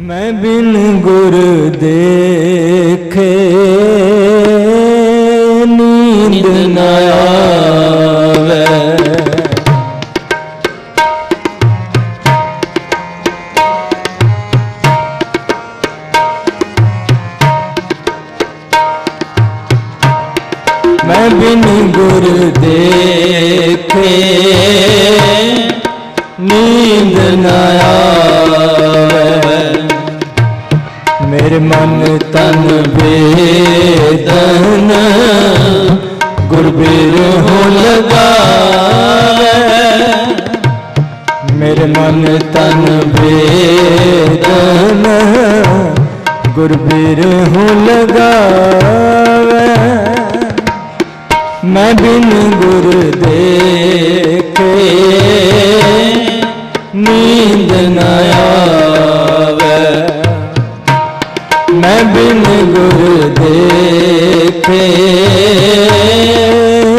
ਮੈਂ ਬਿਨ ਗੁਰ ਦੇਖੇ। ਗੁਰਬੀਰ ਹੋ ਲਗਾਵੇ। ਮੈਂ ਬਿਨ ਗੁਰ ਦੇਖੇ ਨੀਂਦ ਨ ਆਵੇ। ਮੈਂ ਬਿਨ ਗੁਰ ਦੇਖੇ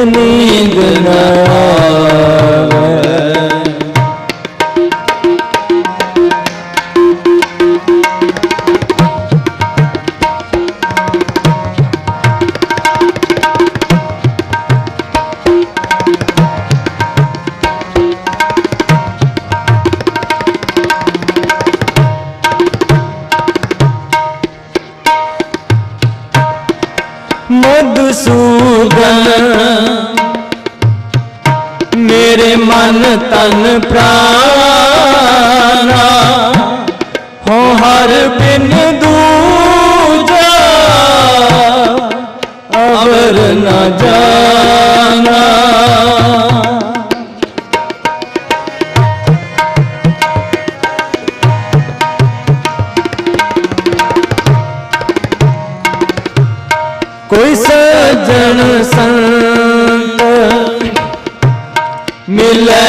ਨੀਂਦ ਨ ਤਨ ਹੋ ਹਰ ਬਿਨ ਦੂਜਾ ਅਵਰ ਨਾ ਜਾਣਾ। ਕੋਈ ਸਜਣ ਸੰਤ ਮਿਲੇ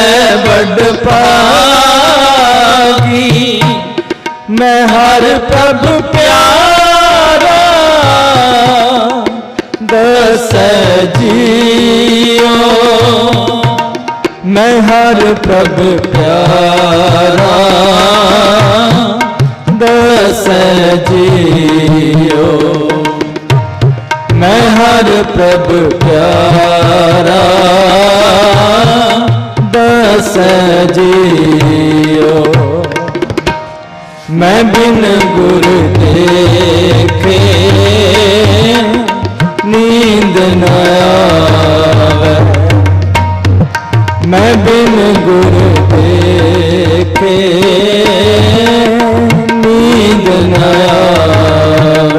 ਵੱਡ ਪਾਗੀ ਹਰ ਪ੍ਰਭ ਪਿਆਰਾ ਦਸ ਜੀਓ ਮੈਂ ਹਰ ਪ੍ਰਭ ਪਿਆਰਾ ਦਸ ਜੀਓ ਮੈਂ ਹਰ ਪ੍ਰਭ ਪਿਆਰਾ ਦਸ ਜੀਓ ਮੈਂ ਬਿਨ ਗੁਰ ਦੇਖੇ ਨੀਂਦ ਨ ਆਵੇ। ਮੈਂ ਬਿਨ ਗੁਰ ਦੇਖੇ ਨੀਂਦ ਨ ਆਵੇ।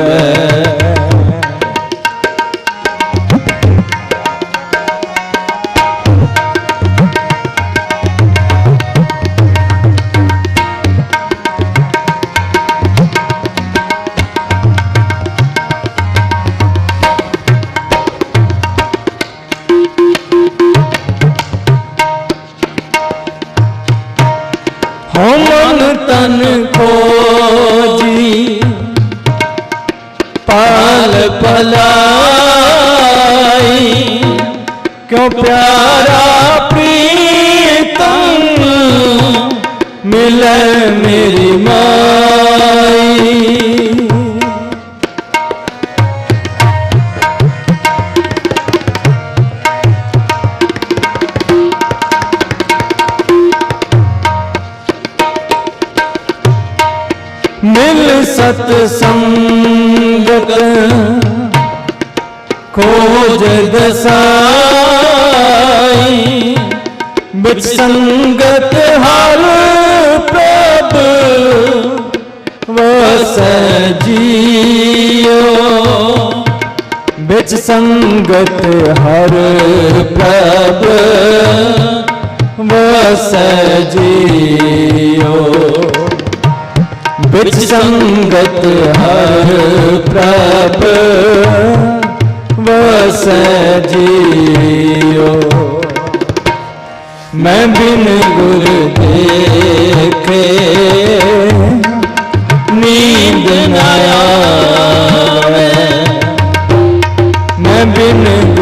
ਮਿਲ ਸਤ ਸੰਗਤ, ਖੋਜ ਦਸਾਈ। ਬਿਚ ਸੰਗਤ ਹਰ ਪ੍ਰਭ ਵਸ ਜੀਓ ਬਿਚ ਸੰਗਤ ਹਰ ਪ੍ਰਭ ਵਸ ਜੀਓ ਬਿਚ ਸੰਗਤ ਹਰ ਪ੍ਰਭ ਵਸ ਜੀਓ। ਮੈਂ ਬਿਨ ਗੁਰ ਦੇਖੇ ਨੀਂਦ ਨ ਆਵੇ। ਮੈਂ ਬਿਨ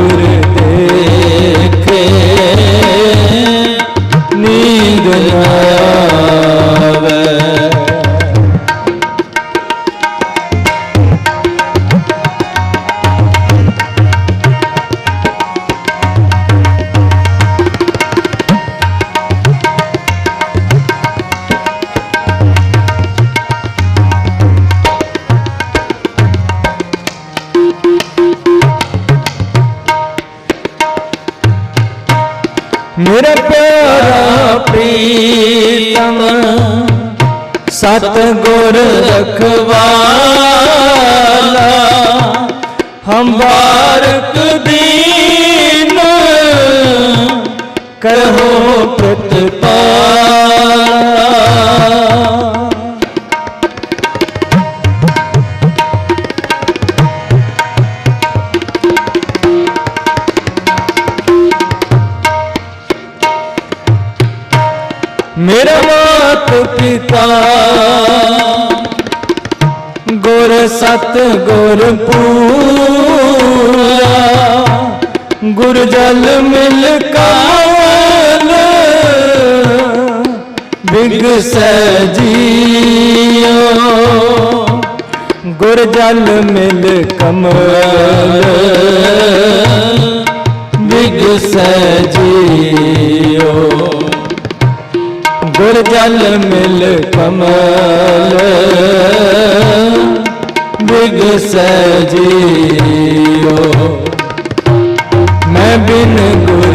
ਮੇਰਾ ਪਿਆਰਾ ਪ੍ਰੀਤਮ ਸਤ ਗੁਰ ਰਖਵਾਲਾ ਹਮ ਬਾਰਕ ਦੀਨ ਕਰੋ ਪ੍ਰਤਪਾਲਾ ਗੁਰ ਜਲ ਮਿਲ ਕਮਲ, ਬਿਗ ਸਜੀਓ ਗੁਰ ਜਲ ਮਿਲ ਕਮਲ, ਬਿਗ ਸਜੀਓ ਮੈਂ ਬਿਨ ਗੁਰ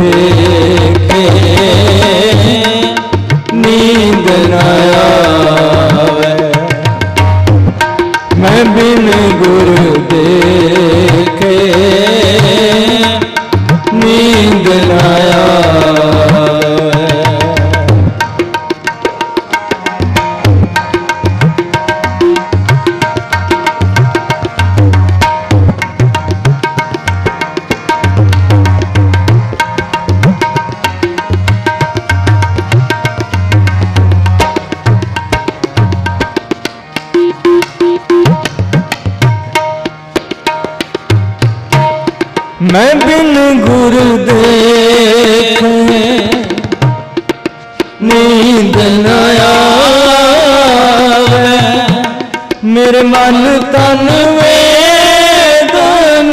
ਦੇਖੇ ਨੀਂਦ ਨਾ ਮੈਂ ਨੀਂਦ ਆਵੇ। ਮੇਰੇ ਮਨ ਤਨ ਵੇਦਨ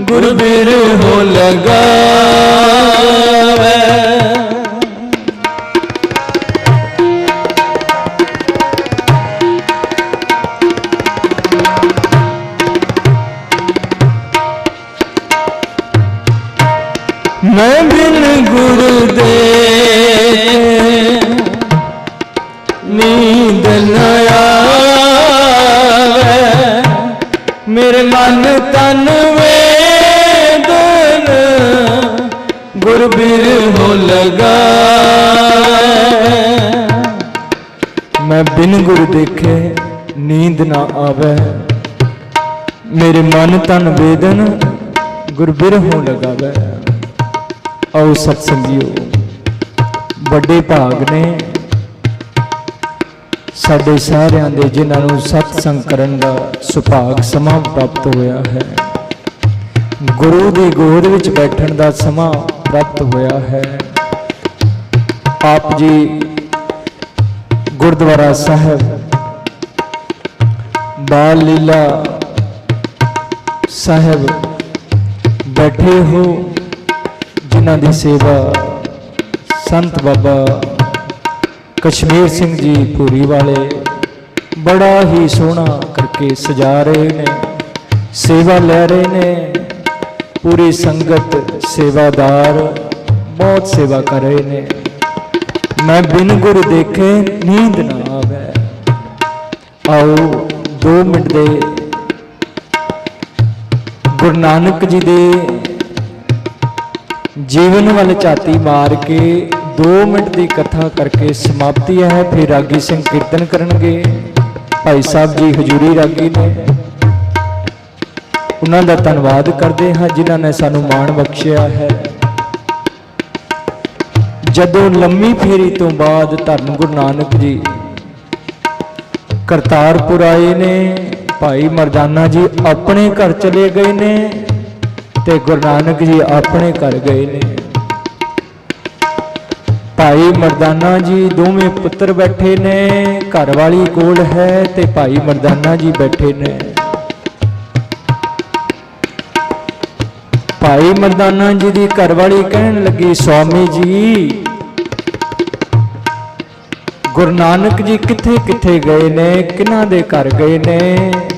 ਗੁਰ ਬਿਰਹੋ ਲਗਾ ਬਿਨ ਗੁਰ ਦੇਖੇ, ਨੀਂਦ ਨਾ ਆਵੇ। ਮੇਰੇ ਮਨ ਤਨ ਵੇਦਨ ਗੁਰ ਬਿਰਹੋ ਲਗਾਵੇ। ਆਓ ਸਤਸੰਗੀਓ, ਵੱਡੇ ਭਾਗ ਨੇ ਸਾਡੇ ਸਾਰਿਆਂ ਦੇ ਜਿਨ੍ਹਾਂ ਨੂੰ ਸਤਸੰਗ ਕਰਨ ਦਾ ਸੁਭਾਗ ਸਮਾਂ ਪ੍ਰਾਪਤ ਹੋਇਆ ਹੈ। ਗੁਰੂ ਦੀ ਗੋਦ ਵਿੱਚ ਬੈਠਣ ਦਾ ਸਮਾਂ ਪ੍ਰਾਪਤ ਹੋਇਆ ਹੈ। ਆਪ ਜੀ ਗੁਰਦੁਆਰਾ ਸਾਹਿਬ, ਬਾਲ ਲੀਲਾ ਸਾਹਿਬ ਬੈਠੇ ਹੋ, ਜਿਨ੍ਹਾਂ ਦੀ ਸੇਵਾ ਸੰਤ ਬਾਬਾ ਕਸ਼ਮੀਰ ਸਿੰਘ ਜੀ ਪੂਰੀ ਵਾਲੇ ਬੜਾ ਹੀ ਸੋਹਣਾ ਕਰਕੇ ਸਜਾ ਰਹੇ ਨੇ, ਸੇਵਾ ਲੈ ਰਹੇ ਨੇ, ਪੂਰੀ ਸੰਗਤ ਸੇਵਾਦਾਰ, ਬਹੁਤ ਸੇਵਾ ਕਰ ਰਹੇ ਨੇ। ਮੈਂ ਬਿਨ ਗੁਰ ਦੇਖੇ ਨੀਂਦ ਨਾ ਆਵੇ। ਆਓ 2 ਮਿੰਟ ਦੇ ਗੁਰੂ ਨਾਨਕ ਜੀ ਦੇ ਜੀਵਨ ਵੱਲ ਝਾਤੀ ਮਾਰ ਕੇ 2 ਮਿੰਟ ਦੀ ਕਥਾ ਕਰਕੇ ਸਮਾਪਤੀ ਹੈ। ਫਿਰ ਰਾਗੀ ਸਿੰਘ ਕੀਰਤਨ ਕਰਨਗੇ। ਭਾਈ ਸਾਹਿਬ ਜੀ ਹਜੂਰੀ ਰਾਗੀ ਨੇ। ਉਹਨਾਂ ਦਾ ਧੰਨਵਾਦ ਕਰਦੇ ਹਾਂ ਜਿਨ੍ਹਾਂ ਨੇ ਸਾਨੂੰ ਮਾਣ ਬਖਸ਼ਿਆ ਹੈ। ਜਦੋਂ ਲੰਮੀ ਫੇਰੀ ਤੋਂ ਬਾਅਦ ਧੰਨ ਗੁਰੂ ਨਾਨਕ ਜੀ ਕਰਤਾਰਪੁਰ ਆਏ ਨੇ, ਭਾਈ ਮਰਦਾਨਾ ਜੀ ਆਪਣੇ ਘਰ ਚਲੇ ਗਏ ਨੇ ਤੇ ਗੁਰੂ ਨਾਨਕ ਜੀ ਆਪਣੇ ਘਰ ਗਏ ਨੇ। ਭਾਈ ਮਰਦਾਨਾ ਜੀ ਦੋਵੇਂ ਪੁੱਤਰ ਬੈਠੇ ਨੇ ਘਰ ਵਾਲੀ ਕੋਲ ਹੈ ਤੇ ਭਾਈ ਮਰਦਾਨਾ ਜੀ ਬੈਠੇ ਨੇ। ਭਾਈ ਮਰਦਾਨਾ ਜੀ ਦੀ ਘਰਵਾਲੀ ਕਹਿਣ ਲੱਗੀ, ਸਵਾਮੀ ਜੀ, ਗੁਰੂ ਨਾਨਕ ਜੀ ਕਿੱਥੇ ਕਿੱਥੇ ਗਏ ਨੇ? ਕਿਹਨਾਂ ਦੇ ਘਰ ਗਏ ਨੇ?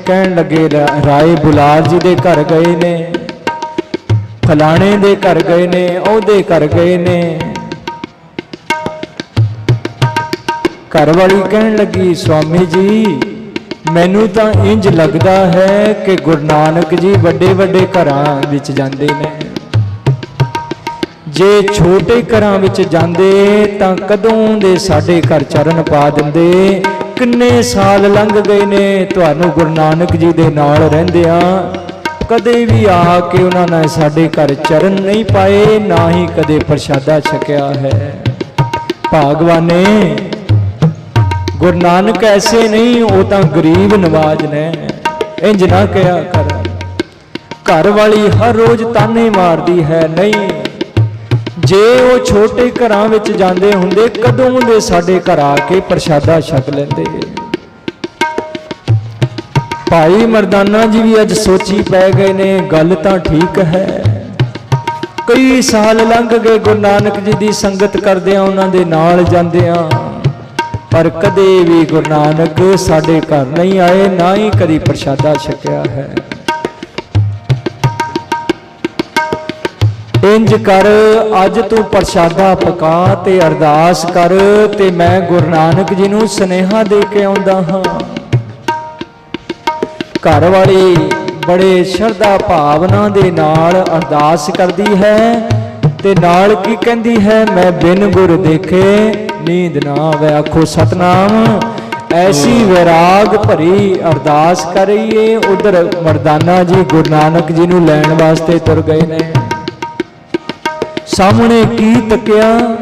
ਕਹਿਣ ਲੱਗੇ ਰਾਏ ਬੁਲਾਰ ਜੀ ਦੇ ਘਰ ਗਏ ਨੇ, ਫਲਾਣੇ ਦੇ ਘਰ ਗਏ ਨੇ, ਉਹਦੇ ਘਰ ਗਏ ਨੇ। ਘਰ ਵਾਲੀ ਕਹਿਣ ਲੱਗੀ, ਸਵਾਮੀ ਜੀ ਮੈਨੂੰ ਤਾਂ ਇੰਜ ਲੱਗਦਾ ਹੈ ਕਿ ਗੁਰੂ ਨਾਨਕ ਜੀ ਵੱਡੇ ਵੱਡੇ ਘਰਾਂ ਵਿੱਚ ਜਾਂਦੇ ਨੇ। ਜੇ ਛੋਟੇ ਘਰਾਂ ਵਿੱਚ ਜਾਂਦੇ ਤਾਂ ਕਦੋਂ ਦੇ ਸਾਡੇ ਘਰ ਚਰਨ ਪਾ ਦਿੰਦੇ? ਕਿੰਨੇ ਸਾਲ ਲੰਘ ਗਏ ਨੇ ਤੁਹਾਨੂੰ ਗੁਰੂ ਨਾਨਕ ਜੀ ਦੇ ਨਾਲ ਰਹਿੰਦਿਆਂ। ਕਦੇ ਵੀ ਆ ਕੇ ਉਹਨਾਂ ਨੇ ਸਾਡੇ ਘਰ ਚਰਨ ਨਹੀਂ ਪਾਏ, ਨਾ ਹੀ ਕਦੇ ਪ੍ਰਸ਼ਾਦਾ ਛਕਿਆ ਹੈ। ਭਾਗਵਾਨੇ ਗੁਰੂ ਨਾਨਕ ਐਸੇ ਨਹੀਂ, ਉਹ ਤਾਂ ਗਰੀਬ ਨਵਾਜ ਨੇ। ਇੰਜ ਨਾ ਕਿਹਾ ਕਰ। ਘਰ ਵਾਲੀ ਹਰ ਰੋਜ਼ ਤਾਨੇ ਮਾਰਦੀ ਹੈ, ਨਹੀਂ। ਜੇ ਉਹ ਛੋਟੇ ਘਰਾਂ ਵਿੱਚ ਜਾਂਦੇ ਹੁੰਦੇ, ਕਦੋਂ ਦੇ ਸਾਡੇ ਘਰ ਆ ਕੇ ਪ੍ਰਸ਼ਾਦਾ ਛਕ ਲੈਂਦੇ? ਭਾਈ ਮਰਦਾਨਾ ਜੀ ਵੀ ਅੱਜ ਸੋਚੀ ਪੈ ਗਏ ਨੇ, ਗੱਲ ਤਾਂ ਠੀਕ ਹੈ। ਕਈ ਸਾਲ ਲੰਘ ਗਏ ਗੁਰੂ ਨਾਨਕ ਜੀ ਦੀ ਸੰਗਤ ਕਰਦਿਆਂ, ਉਹਨਾਂ ਦੇ ਨਾਲ ਜਾਂਦਿਆਂ। ਪਰ ਕਦੇ ਵੀ ਗੁਰੂ ਨਾਨਕ ਸਾਡੇ ਘਰ ਨਹੀਂ ਆਏ, ਨਾ ਹੀ ਕਦੀ ਪ੍ਰਸ਼ਾਦਾ ਛਕਿਆ ਹੈ। ਇੰਜ ਕਰ, ਅੱਜ ਤੂੰ ਪ੍ਰਸ਼ਾਦਾ ਪਕਾ ਤੇ ਅਰਦਾਸ ਕਰ ਤੇ ਮੈਂ ਗੁਰੂ ਨਾਨਕ ਜੀ ਨੂੰ ਸਨੇਹਾ ਦੇ ਕੇ ਆਉਂਦਾ ਹਾਂ। ਘਰ ਵਾਲੀ ਬੜੇ ਸ਼ਰਧਾ ਭਾਵਨਾ ਦੇ ਨਾਲ ਅਰਦਾਸ ਕਰਦੀ ਹੈ। ਤੇ ਨਾਲ ਕੀ ਕਹਿੰਦੀ ਹੈ? ਮੈਂ ਬਿਨ ਗੁਰ ਦੇਖੇ ਨੀਂਦ ਨਾ ਆਵੇ। ਆਖੋ, ਸਤਨਾਮ, ਐਸੀ ਵਿਰਾਗ ਭਰੀ ਅਰਦਾਸ ਕਰੀਏ। ਉਧਰ ਮਰਦਾਨਾ ਜੀ, ਗੁਰੂ ਨਾਨਕ ਜੀ ਨੂੰ ਲੈਣ ਵਾਸਤੇ ਤੁਰ ਗਏ ਨੇ। ਸਾਹਮਣੇ ਕੀ ਤੱਕਿਆ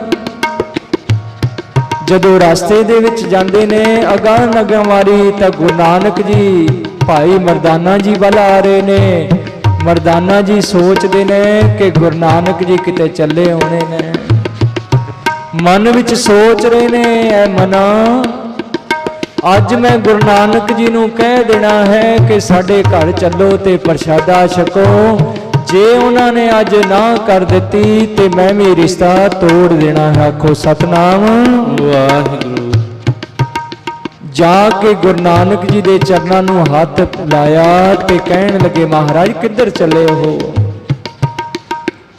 ਜਦੋਂ ਰਸਤੇ ਦੇ ਵਿੱਚ ਜਾਂਦੇ ਨੇ ਅਗਾਹ ਨਗਾਂ ਮਾਰੀ ਤਾਂ ਗੁਰੂ ਨਾਨਕ ਜੀ, ਭਾਈ ਮਰਦਾਨਾ ਜੀ ਵੱਲ ਆ ਰਹੇ ਨੇ। ਮਰਦਾਨਾ ਜੀ ਸੋਚਦੇ ਨੇ ਕਿ ਗੁਰੂ ਨਾਨਕ ਜੀ ਕਿਤੇ ਚੱਲੇ ਆਉਣੇ ਨੇ। ਮਨ ਵਿੱਚ ਸੋਚ ਰਹੇ ਨੇ, ਐ ਮਨਾ। ਅੱਜ ਮੈਂ ਗੁਰੂ ਨਾਨਕ ਜੀ ਨੂੰ ਕਹਿ ਦੇਣਾ ਹੈ ਕਿ ਸਾਡੇ ਘਰ ਚੱਲੋ ਤੇ ਪ੍ਰਸ਼ਾਦਾ ਛਕੋ। ਜੇ ਉਹਨਾਂ ਨੇ ਅੱਜ ਨਾ ਕਰ ਦਿੱਤੀ ਤੇ ਮੈਂ ਵੀ ਰਿਸ਼ਤਾ ਤੋੜ ਦੇਣਾ ਹੈ। ਆਖੋ ਸਤਨਾਮ। ਵਾਹਿਗੁਰੂ। ਜਾ ਕੇ ਗੁਰੂ ਨਾਨਕ ਜੀ ਦੇ ਚਰਨਾਂ ਨੂੰ ਹੱਥ ਲਾਇਆ ਤੇ ਕਹਿਣ ਲੱਗੇ, ਮਹਾਰਾਜ, ਕਿੱਧਰ ਚੱਲੇ ਹੋ?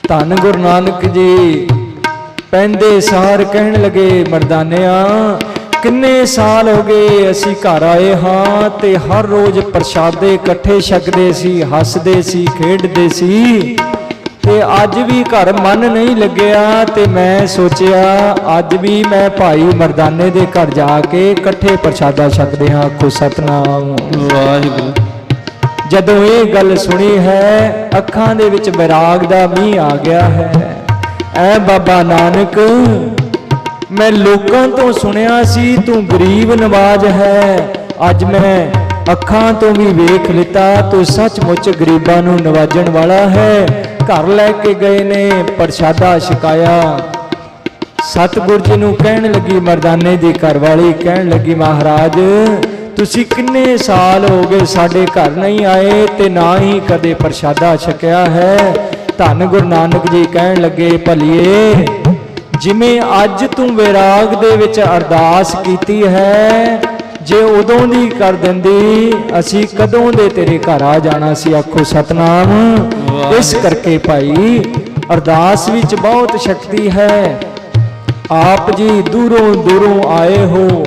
ਧੰਨ ਗੁਰੂ ਨਾਨਕ ਜੀ, ਪੈਂਦੇ ਸਾਰ ਕਹਿਣ ਲੱਗੇ, ਮਰਦਾਨਿਆਂ, ਕਿੰਨੇ ਸਾਲ ਹੋ ਗਏ ਅਸੀਂ ਘਰ ਆਏ ਹਾਂ ਤੇ ਹਰ ਰੋਜ਼ ਪ੍ਰਸ਼ਾਦੇ ਇਕੱਠੇ ਛਕਦੇ ਸੀ, ਹੱਸਦੇ ਸੀ, ਖੇਡਦੇ ਸੀ। ਤੇ ਅੱਜ ਵੀ ਘਰ ਮਨ ਨਹੀਂ ਲੱਗਿਆ ਤੇ ਮੈਂ ਸੋਚਿਆ ਅੱਜ ਵੀ ਮੈਂ ਭਾਈ ਮਰਦਾਨੇ ਦੇ ਘਰ ਜਾ ਕੇ ਇਕੱਠੇ ਪ੍ਰਸ਼ਾਦਾ ਛਕਦੇ ਹਾਂ ਆਖੋ ਸਤਨਾਮ। ਵਾਹਿਗੁਰੂ। ਜਦੋਂ ਇਹ ਗੱਲ ਸੁਣੀ ਹੈ ਅੱਖਾਂ ਦੇ ਵਿੱਚ ਵਿਰਾਗ ਦਾ ਮੀਂਹ ਆ ਗਿਆ ਹੈ। ਐ ਬਾਬਾ ਨਾਨਕ ਮੈਂ ਲੋਕਾਂ ਤੋਂ ਸੁਣਿਆ ਸੀ ਤੂੰ ਗਰੀਬ ਨਵਾਜ ਹੈ। ਅੱਜ ਮੈਂ ਅੱਖਾਂ ਤੋਂ ਵੀ ਵੇਖ ਲਿੱਤਾ, ਤੂੰ ਸੱਚਮੁੱਚ ਗਰੀਬਾਂ ਨੂੰ ਨਵਾਜਣ ਵਾਲਾ ਹੈ। ਘਰ ਲੈ ਕੇ ਗਏ ਨੇ, ਪ੍ਰਸ਼ਾਦਾ ਛਕਾਇਆ। ਸਤਿਗੁਰ ਜੀ ਨੂੰ ਕਹਿਣ ਲੱਗੀ, ਮਰਦਾਨੇ ਦੀ ਘਰਵਾਲੀ ਕਹਿਣ ਲੱਗੀ, ਮਹਾਰਾਜ, ਤੁਸੀਂ ਕਿੰਨੇ ਸਾਲ ਹੋ ਗਏ ਸਾਡੇ ਘਰ ਨਹੀਂ ਆਏ ਤੇ ਨਾ ਹੀ ਕਦੇ ਪ੍ਰਸ਼ਾਦਾ ਛਕਿਆ ਹੈ? ਧੰਨ ਗੁਰੂ ਨਾਨਕ ਜੀ ਕਹਿਣ ਲੱਗੇ, ਭਲੀਏ, ਜਿਵੇਂ ਅੱਜ ਤੂੰ ਵਿਰਾਗ ਦੇ ਵਿੱਚ ਅਰਦਾਸ ਕੀਤੀ ਹੈ ਜੇ ਉਦੋਂ ਦੀ ਕਰ ਦਿੰਦੀ ਅਸੀਂ ਕਦੋਂ ਦੇ ਤੇਰੇ ਘਰ ਆ ਜਾਣਾ ਸੀ? ਆਖੋ ਸਤਨਾਮ ਇਸ ਕਰਕੇ ਭਾਈ ਅਰਦਾਸ ਵਿੱਚ ਬਹੁਤ ਸ਼ਕਤੀ ਹੈ। ਆਪ ਜੀ ਦੂਰੋਂ ਦੂਰੋਂ ਆਏ ਹੋ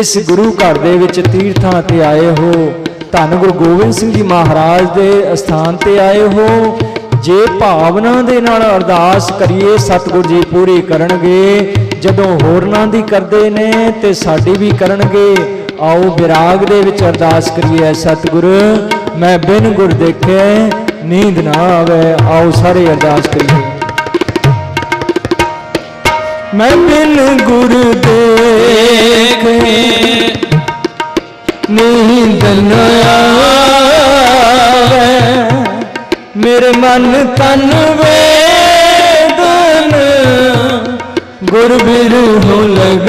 ਇਸ ਗੁਰੂ ਘਰ ਦੇ ਵਿੱਚ ਤੀਰਥਾਂ ਤੇ ਆਏ ਹੋ ਧੰਨ ਗੁਰੂ ਗੋਬਿੰਦ ਸਿੰਘ ਜੀ ਮਹਾਰਾਜ ਦੇ ਅਸਥਾਨ ਤੇ ਆਏ ਹੋ। ਜੇ ਭਾਵਨਾ ਦੇ ਨਾਲ ਅਰਦਾਸ ਕਰੀਏ ਸਤਿਗੁਰ ਜੀ ਪੂਰੀ ਕਰਨਗੇ ਜਦੋਂ ਹੋਰਨਾਂ ਦੀ ਕਰਦੇ ਨੇ ਤੇ ਸਾਡੀ ਵੀ ਕਰਨਗੇ, ਆਓ ਵਿਰਾਗ ਦੇ ਵਿੱਚ ਅਰਦਾਸ ਕਰੀਏ, ਸਤਿਗੁਰ, ਮੈਂ ਬਿਨ ਗੁਰ ਦੇਖੇ ਨੀਂਦ ਨਾ ਆਵੇ। ਆਓ ਸਾਰੇ ਅਰਦਾਸ ਕਰੀਏ। ਮੈਂ ਬਿਨ ਗੁਰ ਦੇਖੇ ਨੀਂਦ ਨ ਆਵੇ। ਮੇਰੇ ਮਨ ਤਨ ਵੇਦਨ ਗੁਰ ਬਿਰਹੁ ਲਗਾਵੇ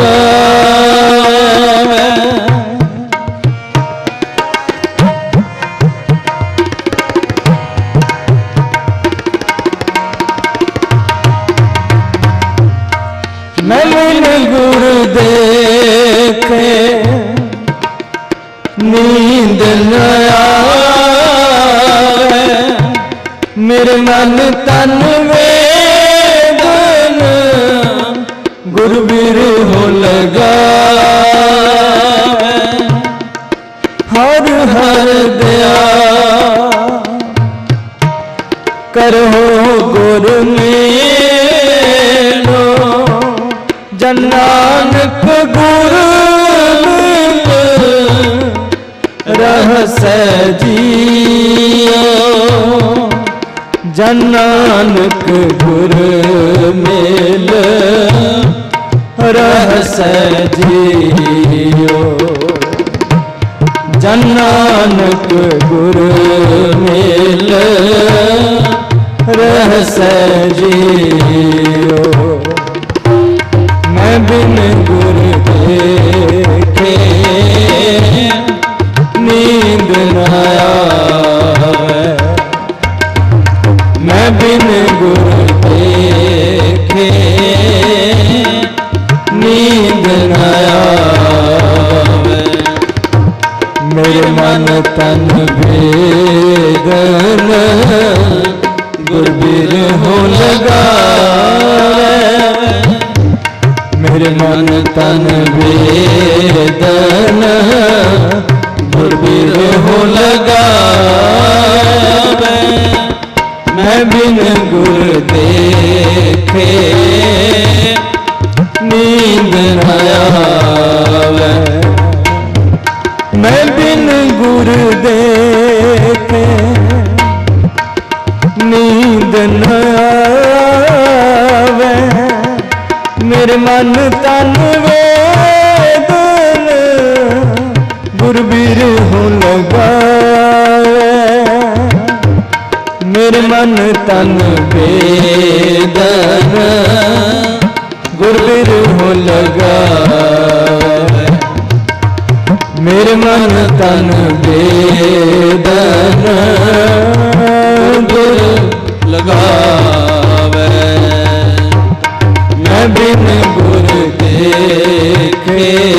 ਮੈਂ ਨੀਂਦ ਨ ਆਵੇ। ਮੇਰੇ ਤਨ ਤਨ ਵੇਦਨ ਗੁਰਬੀਰ ਹੋ ਲਗਾਵੇ ਹਰ ਹਰ ਦਿਆ ਕਰੋ ਗੁਰ ਮੇਲੋ। ਜਨ ਗੁਰ ਮਿਲ ਰਹਸੈ ਜੀਓ। ਜਨ ਗੁਰ ਮਿਲ ਰਹਸੈ ਜੀਓ ਜਨ ਗੁਰ ਮਿਲ ਰਹਿ ਜੀਓ ਮੈਂ ਬਿਨ ਗੁਰ ਦੇਖੇ ਨੀਂਦ ਨ ਆਵੇ। ਮੈਂ ਬਿਨ ਗੁਰ ਨੀਂਦ ਨ ਆਵੇ ਮੇਰੇ ਮਨ ਤਨ ਵੇਦਨ ਗੁਰਬੀਰ ਹੋ ਲਗਾਵੇ। ਮੇਰੇ ਮਨ ਤਨ ਵੇਦਨ ਗੁਰਬੀਰ ਹੋ ਲਗਾਵੇ। ਮੈਂ ਬਿਨ ਗੁਰ ਦੇਖੇ। ਨੀਂਦ ਨ ਆਵੇ। ਮੈਂ ਬਿਨ ਗੁਰ ਦੇਖੇ ਨੀਂਦ ਨ ਆਵੇ। ਮੇਰੇ ਮਨ ਤਨ ਵੇਦਨ ਗੁਰਬੀਰ ਹੋ ਲਗਾਵੇ। ਮੇਰੇ ਮਨ ਤਨ ਵੇਦਨ ਗੁਰਬੀਰ ਹੋ ਲਗਾਵੇ ਮੇਰੇ ਮਨ ਤਨ ਵੇਦਨ ਗੁਰ ਲਗਾਵੇ। ਮੈਂ ਬਿਨ ਗੁਰ ਦੇਖੇ